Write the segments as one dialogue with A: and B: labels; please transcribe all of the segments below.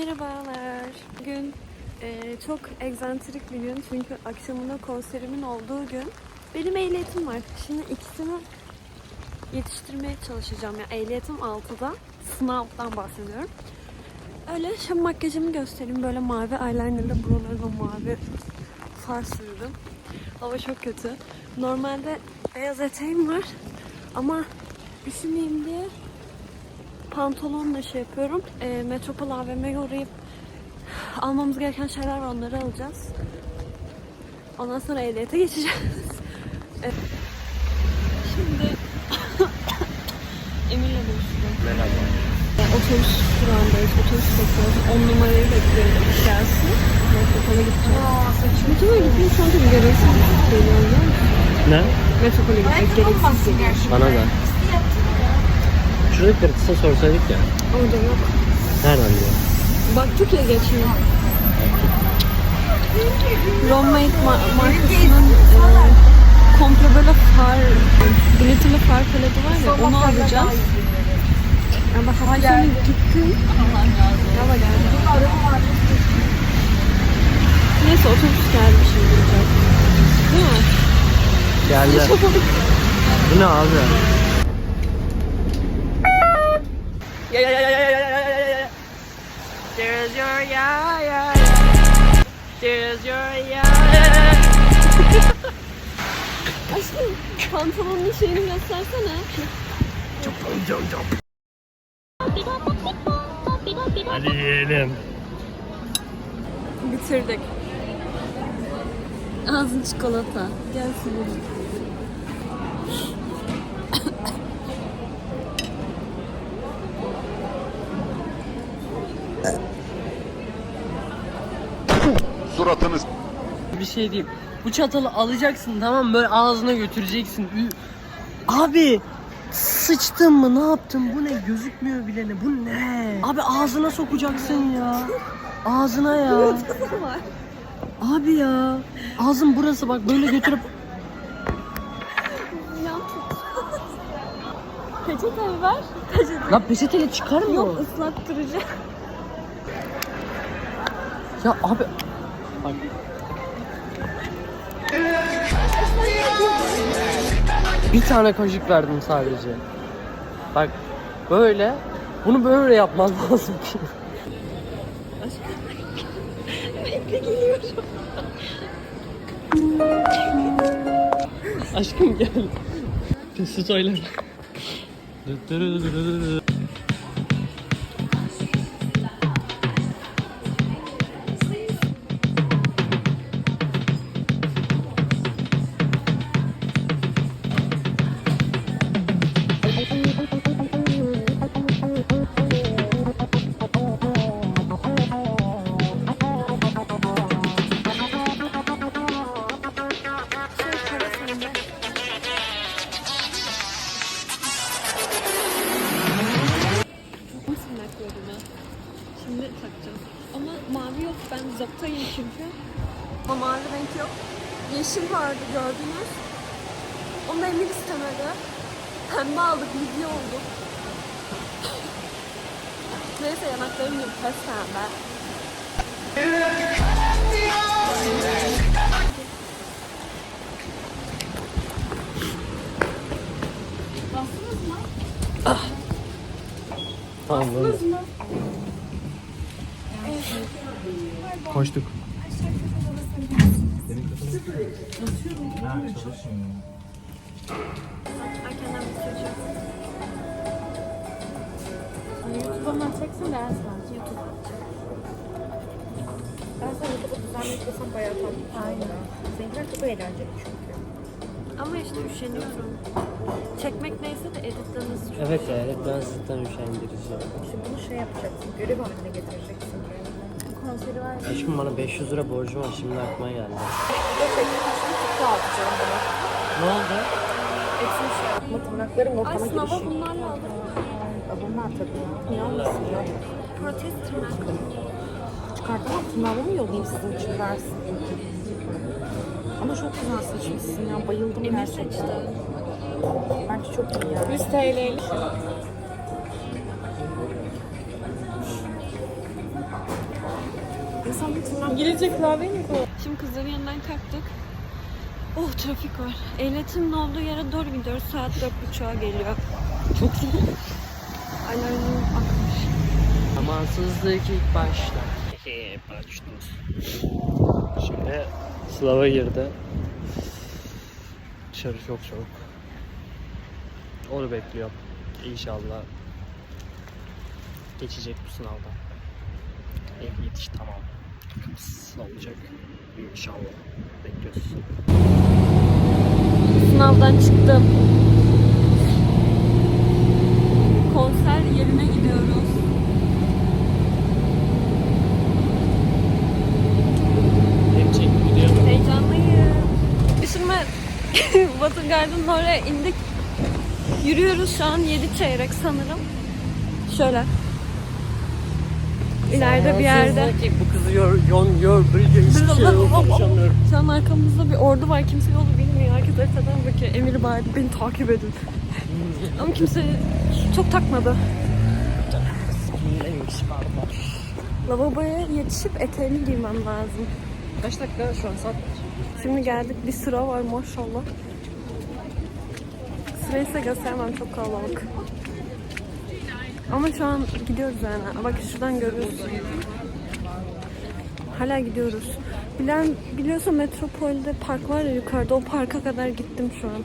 A: Merhabalar. Bugün e, çok egzantrik bir gün çünkü akşamında konserimin olduğu gün. Benim ehliyetim var. Şimdi ikisini yetiştirmeye çalışacağım. Yani ehliyetim 6'da. Sınavdan bahsediyorum. Öyle şimdi makyajımı göstereyim. Böyle mavi eyelinerle buralarıma mavi far sürdüm. Hava çok kötü. Normalde beyaz eteğim var. Ama üşümeyeyim diye pantolonla şey yapıyorum. E, Metropol AVM'ye uğrayıp almamız gereken şeyler var onları alacağız. Ondan sonra ehliyete geçeceğiz. Evet. Şimdi Emir'le buluşacağım.
B: Merhaba.
A: E, otobüs durağındayız. Otobüs bekliyoruz. 10 numarayı bekliyoruz. Gelsin. Metropol'e gideceğiz. Metropol'e gitmeyi şu an çok gereksiz geliyor?
B: Ne?
A: Metropol'e gitmek gereksiz geliyor.
B: Bana da. Şuradaki gratis'e sorsaydık ya.
A: Orada yok.
B: Nereden diyor?
A: Baktık ya geçen. Romade ma- markasının e, komple böyle far, glitterlı far paleti var ya onu alacağız. Hafta sonu gittim. Hava geldi. Neyse otobüs geldi şimdi. Değil mi?
B: Geldi. Bu ne abi?
A: Yeah, yeah, yeah, yeah, yeah, yeah, yeah. yeah. There's your yeah, yeah. yeah. There's your yeah. Aşkım pantolonun şeyini göstersene.
B: Hadi yiyelim.
A: Bitirdik. Ağzın çikolata. Gelsin.
C: Bir şey diyeyim. Bu çatalı alacaksın tamam mı? Böyle ağzına götüreceksin. Abi sıçtın mı ne yaptın bu ne gözükmüyor bile ne bu ne abi ağzına sokacaksın ya ağzına ya abi ya ağzın burası bak böyle götürüp.
A: Peçete ver. Peçete.
C: lan peçeteyle çıkar mı?
A: Yok ıslattırıcı.
C: ya abi bak bir tane kaşık verdim sadece bak böyle bunu böyle yapman lazım ki
A: Bekle geliyorum.
C: Aşkım gel. Sesi söyle.
A: Mavi yok. Ben zaptayım çünkü. Ama mavi renk yok. Yeşil vardı gördünüz. Onu Emir istemedi. Pembe aldık. Lidya oldu. Neyse yanaklarım yok. Pes pembe.
B: Tamam böyle. Koştuk.
A: Erkenden bitireceğim.
D: YouTube'dan çeksin de en son. YouTube. Ben sana YouTube'u düzenlemek desem bayağı tatlı. Aynen. Seninkiler çok eğlenceli çünkü.
A: Ama işte üşeniyorum. Çekmek neyse de hızlı.
B: Evet ya evet ben sizden üşendirici.
D: Şimdi bunu şey yapacaksın, görev haline getireceksin. Konseri var.
B: Aşkım bana 500 lira borcum var şimdi aklıma geldi.
D: Çekmek için kutu atacağım bana.
B: Ne oldu?
D: Şey yapma, tırnakların
A: Ay
D: ortama
A: sınava
D: girişi.
A: bunlarla aldım.
D: Bunlar tabii. Niye almasın ya?
A: Protest tırnak.
D: Çıkartamam, tırnağımı mı yollayayım sizin için versin? Ama çok güzel seçmişsin ya, bayıldım
A: Emir
D: gerçekten.
A: seçti.
D: Bence çok iyi yani.
A: 100 TL'lik.
C: İngilizce klavye mi bu?
A: Şimdi kızların yanından kalktık. Oh trafik var. Ehliyetimin olduğu yere doğru gidiyoruz. Saat dört buçuğa geliyor.
C: Çok soğuk.
A: Alarmım akmış.
E: Amansızlık ilk başta. Başlıyoruz. Şimdi sınava girdi. Dışarı çok soğuk. Onu bekliyorum. İnşallah geçecek bu sınavdan. Ehliyet iş tamam. Olacak. İnşallah. Bekliyoruz.
A: Sınavdan çıktım. Konser yerine gidiyoruz. Heyecanlıyım. Üstüme Batı Garden'ın oraya indik. Yürüyoruz şu an 7 çeyrek sanırım. Şöyle. İleride bir yerde.
E: Amansızlık Bu kızı yor, yon, yor, bir hiçbir şey yok. Konuşamıyorum.
A: Şu an arkamızda bir ordu var. Kimse yolu bilmiyor. Herkes haritadan bakıyor. Emir bağırdı. Beni takip edin. Ama kimse çok takmadı.
E: Neymiş?
A: Lavaboya yetişip eteğini giymem lazım.
C: Kaç dakika şu an saat?
A: Şimdi geldik. Bir sıra var maşallah. Sırayı size göstermem. Çok kalabalık. Ama şu an gidiyoruz yani. Bak şuradan görüyorsun. Hala gidiyoruz. Bilen biliyorsa Metropol'de park var ya yukarıda. O parka kadar gittim şu an.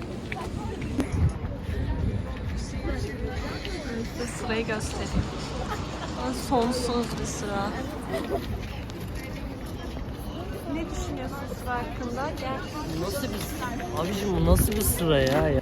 A: Size sırayı göstereyim. Sonsuz bir sıra. Ne düşünüyorsun sıra hakkında? Gel.
E: Bu nasıl bir sıra? Abicim bu nasıl bir sıra ya? ya?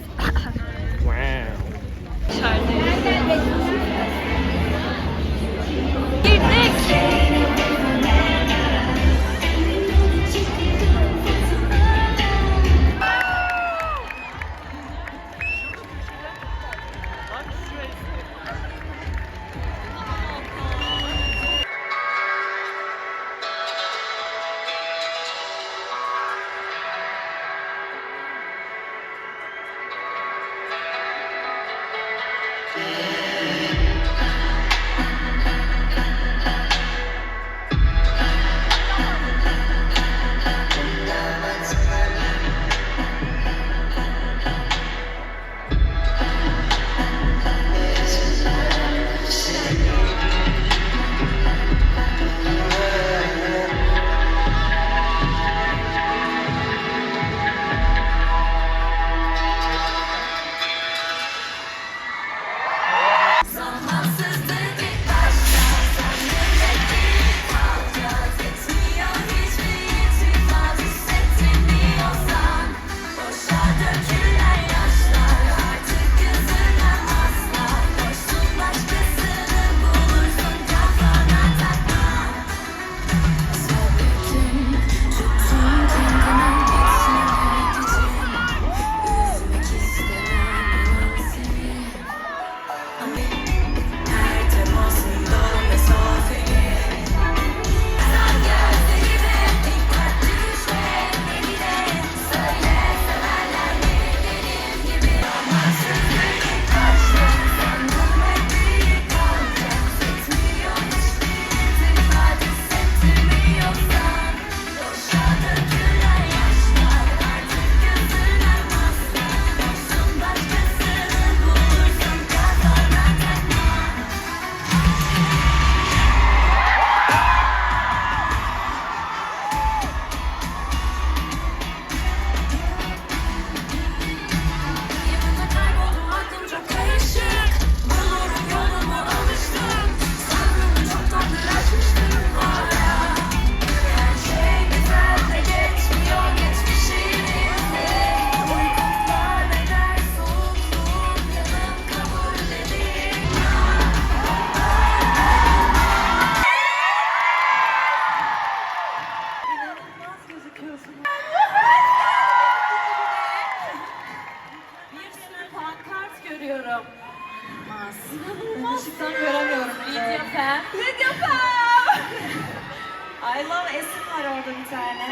E: tane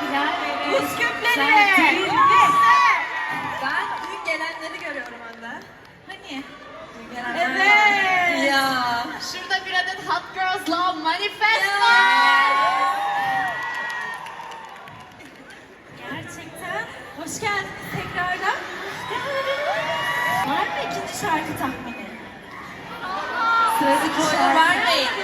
E: pilav
A: ve buz
E: küpleri.
F: Ben dün gelenleri görüyorum onda.
E: Hani? Evet. Ya. Şurada bir adet Hot Girls Love Manifest ya. var. Gerçekten. Hoş geldiniz tekrardan. Var mı ikinci şarkı tahmini? Sıradaki şarkı. Vermeyin.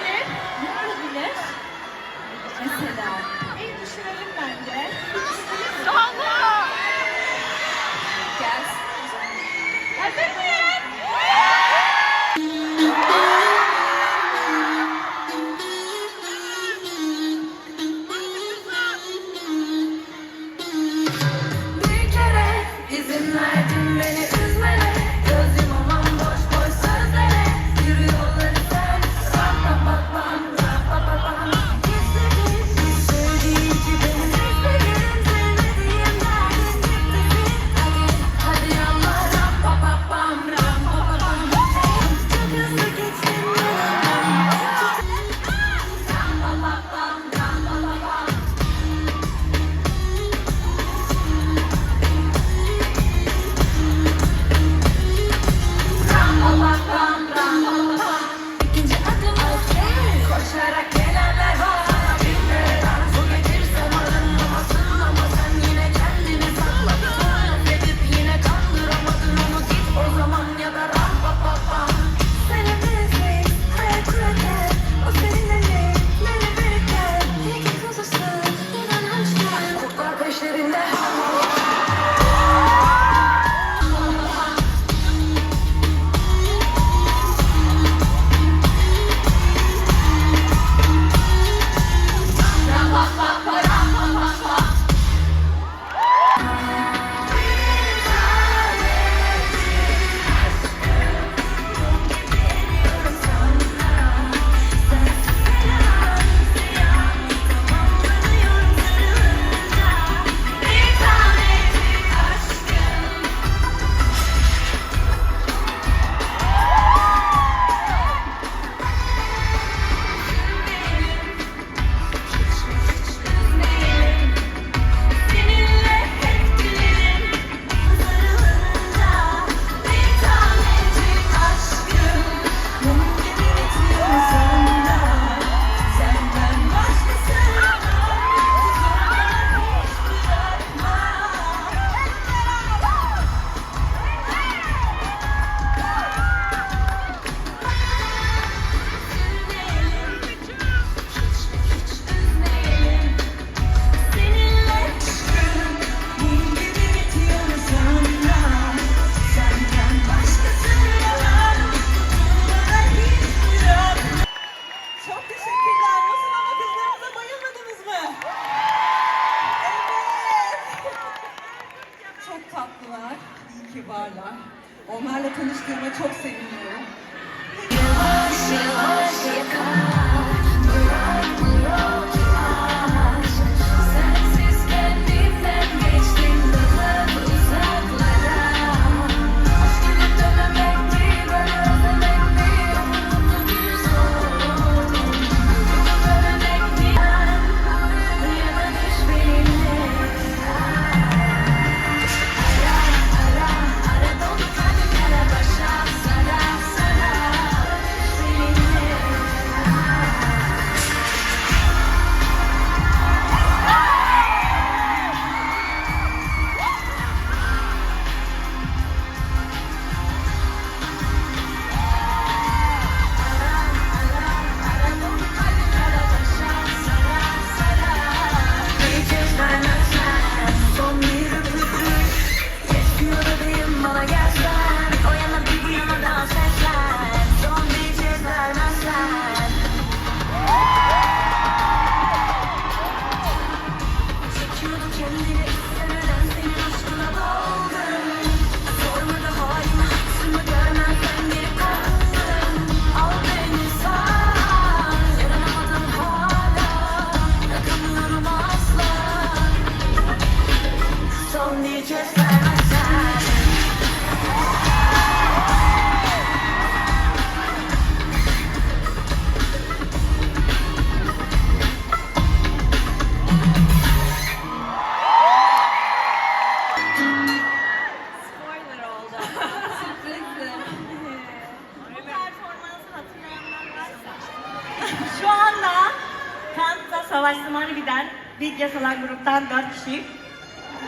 G: Kaptan dört kişiyiz.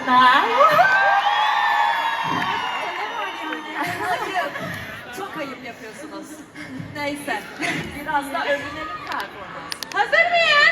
G: Ben.
E: Ayıp.
D: Çok ayıp yapıyorsunuz.
E: Neyse.
D: Biraz da övünelim performans.
E: Hazır mıyız?